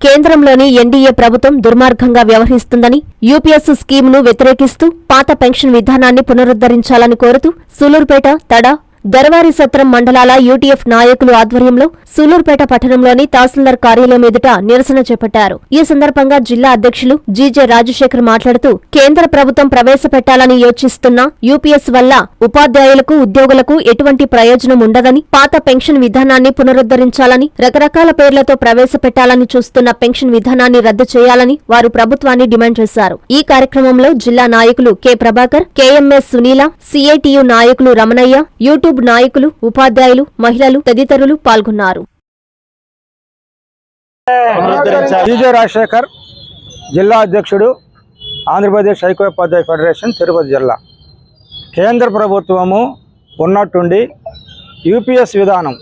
కేంద్రంలోని ఎన్డీఏ ప్రభుత్వం దుర్మార్గంగా వ్యవహరిస్తుందని యూపీఎస్ స్కీమ్ను వ్యతిరేకిస్తూ పాత పెన్షన్ విధానాన్ని పునరుద్ధరించాలని కోరుతూ సూలూరుపేట తడ దర్వారి సత్రం మండలాల యూటీఎఫ్ నాయకులు ఆధ్వర్యంలో సూలూరుపేట పట్టణంలోని తహసీల్దార్ కార్యాలయం ఎదుట నిరసన చేపట్టారు. ఈ సందర్భంగా జిల్లా అధ్యక్షులు జీజే రాజశేఖర్ మాట్లాడుతూ కేంద్ర ప్రభుత్వం ప్రవేశపెట్టాలని యోచిస్తున్న యూపీఎస్ వల్ల ఉపాధ్యాయులకు ఉద్యోగులకు ఎటువంటి ప్రయోజనం ఉండదని పాత పెన్షన్ విధానాన్ని పునరుద్ధరించాలని రకరకాల పేర్లతో ప్రవేశపెట్టాలని చూస్తున్న పెన్షన్ విధానాన్ని రద్దు చేయాలని వారు ప్రభుత్వాన్ని డిమాండ్ చేశారు. ఈ కార్యక్రమంలో జిల్లా నాయకులు K Prabhakar KMS Sunila CITU నాయకులు రమణయ్య యూట్యూబ్ నాయకులు ఉపాధ్యాయులు మహిళలు తదితరులు పాల్గొన్నారు. విజయ రాజశేఖర్ జిల్లా అధ్యక్షుడు ఆంధ్రప్రదేశ్ ఐక్యోపాధ్యాయ ఫెడరేషన్ తిరుపతి జిల్లా. కేంద్ర ప్రభుత్వము ఉన్నట్టుండి యూపీఎస్ విధానం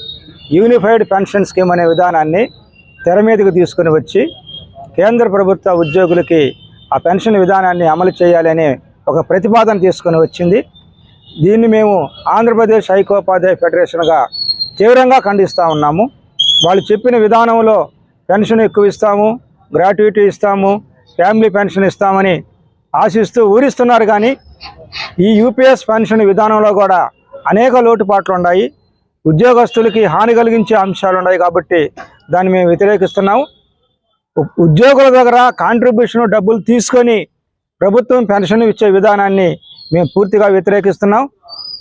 యూనిఫైడ్ పెన్షన్ స్కీమ్ అనే విధానాన్ని తెర మీదకు తీసుకుని వచ్చి కేంద్ర ప్రభుత్వ ఉద్యోగులకి ఆ పెన్షన్ విధానాన్ని అమలు చేయాలని ఒక ప్రతిపాదన తీసుకుని వచ్చింది. దీన్ని మేము ఆంధ్రప్రదేశ్ ఐకోపాధ్యాయ ఫెడరేషన్గా తీవ్రంగా ఖండిస్తూ ఉన్నాము. వాళ్ళు చెప్పిన విధానంలో పెన్షన్ ఎక్కువ ఇస్తాము గ్రాట్యుటీ ఇస్తాము ఫ్యామిలీ పెన్షన్ ఇస్తామని ఆశిస్తూ ఊరిస్తున్నారు కానీ ఈ యూపీఎస్ పెన్షన్ విధానంలో కూడా అనేక లోటుపాట్లు ఉన్నాయి. ఉద్యోగస్తులకి హాని కలిగించే అంశాలు ఉన్నాయి కాబట్టి దాన్ని మేము వ్యతిరేకిస్తున్నాము. ఉద్యోగుల దగ్గర కాంట్రిబ్యూషన్ డబ్బులు తీసుకొని ప్రభుత్వం పెన్షన్ ఇచ్చే విధానాన్ని మేము పూర్తిగా వ్యతిరేకిస్తున్నాం.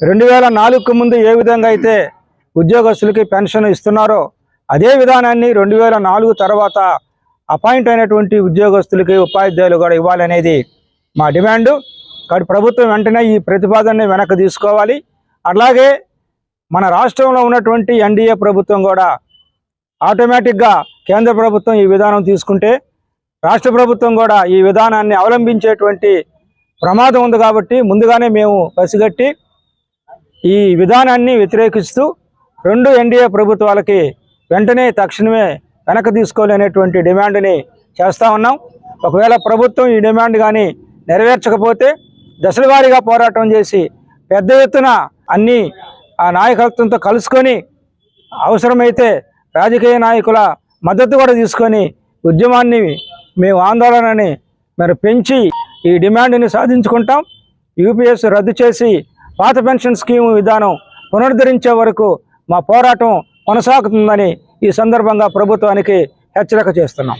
రెండు వేల నాలుగుకు ముందు ఏ విధంగా అయితే ఉద్యోగస్తులకి పెన్షన్ ఇస్తున్నారో అదే విధానాన్ని రెండు వేల నాలుగు తర్వాత అపాయింట్ అయినటువంటి ఉద్యోగస్తులకి ఉపాధ్యాయులు కూడా ఇవ్వాలనేది మా డిమాండు. కాబట్టి ప్రభుత్వం వెంటనే ఈ ప్రతిపాదనని వెనక్కి తీసుకోవాలి. అలాగే మన రాష్ట్రంలో ఉన్నటువంటి ఎన్డీఏ ప్రభుత్వం కూడా ఆటోమేటిక్గా కేంద్ర ప్రభుత్వం ఈ విధానం తీసుకుంటే రాష్ట్ర ప్రభుత్వం కూడా ఈ విధానాన్ని అవలంబించేటువంటి ప్రమాదం ఉంది కాబట్టి ముందుగానే మేము పసిగట్టి ఈ విధానాన్ని వ్యతిరేకిస్తూ రెండు ఎన్డీఏ ప్రభుత్వాలకి వెంటనే తక్షణమే వెనక్కి తీసుకోలేనటువంటి డిమాండ్ని చేస్తూ ఉన్నాం. ఒకవేళ ప్రభుత్వం ఈ డిమాండ్ కానీ నెరవేర్చకపోతే దశలవారీగా పోరాటం చేసి పెద్ద ఎత్తున అన్ని ఆ నాయకత్వంతో కలుసుకొని అవసరమైతే రాజకీయ నాయకుల మద్దతు కూడా తీసుకొని ఉద్యమాన్ని మేము ఆందోళనని మరి పెంచి ఈ డిమాండ్ని సాధించుకుంటాం. యూపీఎస్ రద్దు చేసి పాత పెన్షన్ స్కీమ్ విధానం పునరుద్ధరించే వరకు మా పోరాటం కొనసాగుతుందని ఈ సందర్భంగా ప్రభుత్వానికి హెచ్చరిక చేస్తున్నాం.